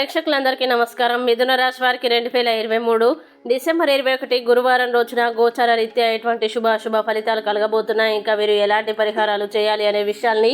ప్రేక్షకులందరికీ నమస్కారం. మిథున రాశి వారికి రెండు వేల ఇరవై మూడు డిసెంబర్ ఇరవై ఒకటి గురువారం రోజున గోచార రీత్యా ఎటువంటి శుభాశుభ ఫలితాలు కలగబోతున్నాయి? ఇంకా మీరు ఎలాంటి పరిహారాలు చేయాలి అనే విషయాల్ని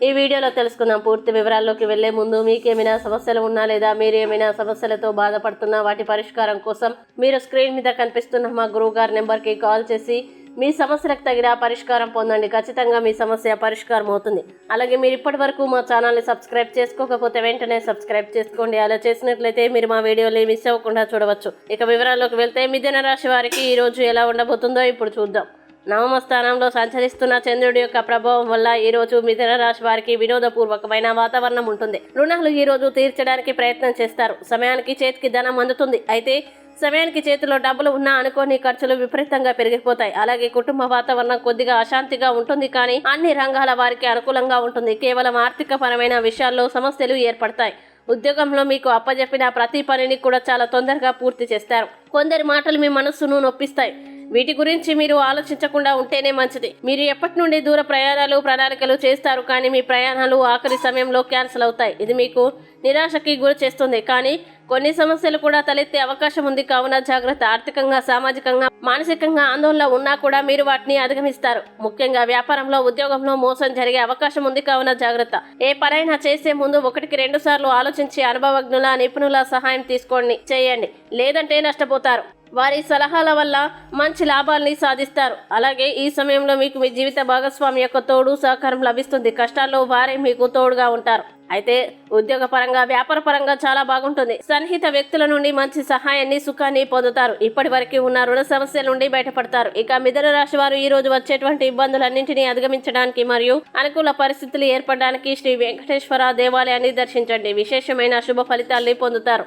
ఈ వీడియోలో తెలుసుకుందాం. పూర్తి వివరాల్లోకి వెళ్ళే ముందు మీకేమైనా సమస్యలు ఉన్నా లేదా మీరు ఏమైనా సమస్యలతో బాధపడుతున్నా వాటి పరిష్కారం కోసం మీరు స్క్రీన్ మీద కనిపిస్తున్న మా గురువు గారి నెంబర్కి కాల్ చేసి మీ సమస్యలకు తగిన పరిష్కారం పొందండి. ఖచ్చితంగా మీ సమస్య పరిష్కారం అవుతుంది. అలాగే మీరు ఇప్పటి వరకు మా ఛానల్ని సబ్స్క్రైబ్ చేసుకోకపోతే వెంటనే సబ్స్క్రైబ్ చేసుకోండి. అలా చేసినట్లయితే మీరు మా వీడియోని మిస్ అవ్వకుండా చూడవచ్చు. ఇక వివరాల్లోకి వెళ్తే మిథున రాశి వారికి ఈరోజు ఎలా ఉండబోతుందో ఇప్పుడు చూద్దాం. నవమ స్థానంలో సంచరిస్తున్న చంద్రుడి యొక్క ప్రభావం వల్ల ఈ రోజు మిథున రాశి వారికి వినోదపూర్వకమైన వాతావరణం ఉంటుంది. రుణాలు ఈ రోజు తీర్చడానికి ప్రయత్నం చేస్తారు. సమయానికి చేతికి ధనం అందుతుంది. అయితే సమయానికి చేతిలో డబ్బులు ఉన్నా అనుకోని ఖర్చులు విపరీతంగా పెరిగిపోతాయి. అలాగే కుటుంబ వాతావరణం కొద్దిగా అశాంతిగా ఉంటుంది కానీ అన్ని రంగాల వారికి అనుకూలంగా ఉంటుంది. కేవలం ఆర్థిక పరమైన విషయాల్లో సమస్యలు ఏర్పడతాయి. ఉద్యోగంలో మీకు అప్పజెప్పిన ప్రతి పనిని కూడా చాలా తొందరగా పూర్తి చేస్తారు. కొందరి మాటలు మీ మనస్సును నొప్పిస్తాయి. వీటి గురించి మీరు ఆలోచించకుండా ఉంటేనే మంచిది. మీరు ఎప్పటి నుండి దూర ప్రయాణాలు ప్రణాళికలు చేస్తారు కానీ మీ ప్రయాణాలు ఆఖరి సమయంలో క్యాన్సిల్ అవుతాయి. ఇది మీకు నిరాశకి గురి చేస్తుంది. కానీ కొన్ని సమస్యలు కూడా తలెత్తే అవకాశం ఉంది. కావున జాగ్రత్త. ఆర్థికంగా సామాజికంగా మానసికంగా ఆందోళన ఉన్నా కూడా మీరు వాటిని అధిగమిస్తారు. ముఖ్యంగా వ్యాపారంలో ఉద్యోగంలో మోసం జరిగే అవకాశం ఉంది. కావున జాగ్రత్త. ఏ పనైనా చేసే ముందు ఒకటికి రెండు సార్లు ఆలోచించి అనుభవజ్ఞుల నిపుణుల సహాయం తీసుకోండి. చేయండి. లేదంటే నష్టపోతారు. వారి సలహాల వల్ల మంచి లాభాలని సాధిస్తారు. అలాగే ఈ సమయంలో మీకు మీ జీవిత భాగస్వామి యొక్క తోడు సహకారం లభిస్తుంది. కష్టాల్లో వారే మీకు తోడుగా ఉంటారు. అయితే ఉద్యోగ పరంగా వ్యాపార పరంగా చాలా బాగుంటుంది. సన్నిహిత వ్యక్తుల నుండి మంచి సహాయాన్ని సుఖాన్ని పొందుతారు. ఇప్పటి వరకు ఉన్న రుణ సమస్యల నుండి బయటపడతారు. ఇక మిథున రాశి వారు ఈ రోజు వచ్చేటువంటి ఇబ్బందులన్నింటినీ అధిగమించడానికి మరియు అనుకూల పరిస్థితులు ఏర్పడడానికి శ్రీ వెంకటేశ్వర దేవాలయాన్ని దర్శించండి. విశేషమైన శుభ ఫలితాల్ని పొందుతారు.